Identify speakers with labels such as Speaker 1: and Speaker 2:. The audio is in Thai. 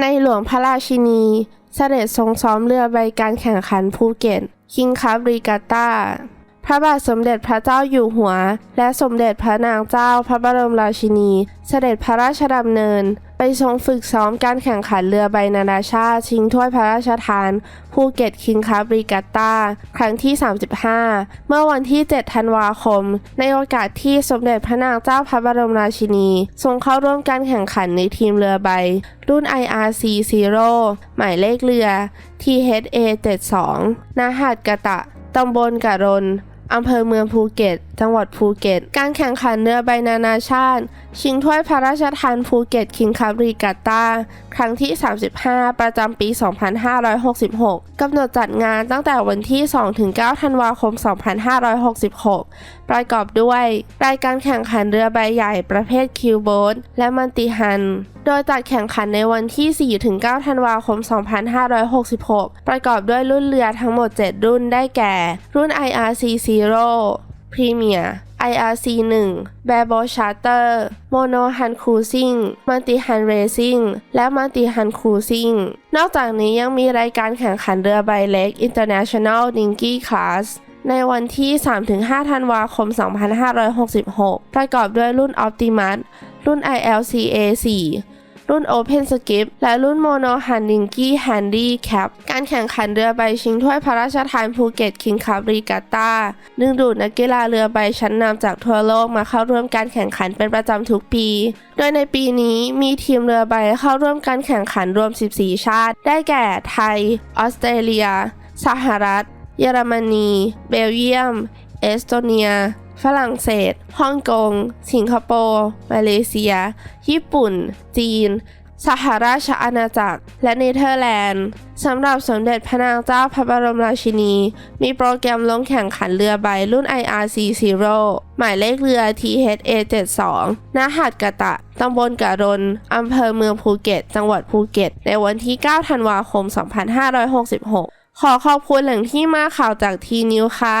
Speaker 1: ในหลวงพระราชินี เสด็จทรงซ้อมเรือใบการแข่งขันภูเก็ตคิงคับรีกาตาพระบาทสมเด็จพระเจ้าอยู่หัว และสมเด็จพระนางเจ้าพระบรมราชินี เสด็จพระราชดำเนิน ไปทรงฝึกซ้อมการแข่งขันเรือใบนานาชาติ ชิงถ้วยพระราชทานภูเก็ตคิงคับรีกาตาครั้งที่ 35 เมื่อวันที่ 7 ธันวาคม ในโอกาสที่สมเด็จพระนางเจ้าพระบรมราชินี ทรงเข้าร่วมการแข่งขันในทีมเรือใบ รุ่น IRC Zero หมายเลขเรือ THA 72นาหาดกะตะตำบลกะรน อำเภอเมืองภูเก็ต จังหวัดภูเก็ต การแข่งขันเรือใบนานาชาติ ชิงถ้วยพระราชทานภูเก็ตคิงคับรีกาตาครั้งที่ 35 ประจำปี 2566 กำหนดจัดงานตั้งแต่วันที่ 2-9 ธันวาคม 2566 ประกอบด้วย รายการแข่งขันเรือใบใหญ่ประเภทคิวโบ๊ทและมันติฮัน โดยจัดแข่งขันในวันที่ 4-9 ธันวาคม 2566 ประกอบด้วยรุ่นเรือทั้งหมด 7 รุ่นได้แก่ รุ่น IRC Zero Premier IRC 1 b a r e b o Charter Mono Han Cruising Multi Han Racing และ Multi Han Cruising นอกจากนี้ยังมีรายการแข่งขันเรือใบเล็ก International Dinghy Class ในวันที่ 3-5 ธันวาคม 2566 ประกอบด้วยรุ่น Optimus รุ่น ILCA 4 รุ่น Open Skip และรุ่น Mono Han Dinghy Handy Cap การแข่งขันเรือใบชิงถ้วยพระราชทานภูเก็ตคิงคับรีกาตาดึงดูดนักกีฬาเรือใบชั้นนำจากทั่วโลกมาเข้าร่วมการแข่งขันเป็นประจำทุกปี โดยในปีนี้มีทีมเรือใบเข้าร่วมการแข่งขันรวม 14 ชาติ ได้แก่ไทย ออสเตรเลีย สหรัฐ เยอรมนี เบลเยียม เอสโตเนีย ฝรั่งเศส ฮ่องกง สิงคโปร์ มาเลเซีย ญี่ปุ่น จีน สหราชอาณาจักร และเนเธอร์แลนด์ สำหรับสมเด็จพระนางเจ้าพระบรมราชินี มีโปรแกรมลงแข่งขันเรือใบรุ่น IRC Zero หมายเลขเรือ THA 72ณหาดกะตะ ตำบลกะรน อำเภอเมืองภูเก็ต จังหวัดภูเก็ต ในวันที่ 9 ธันวาคม 2566 ขอขอบคุณแหล่งที่มาข่าวจากทีนิวค่ะ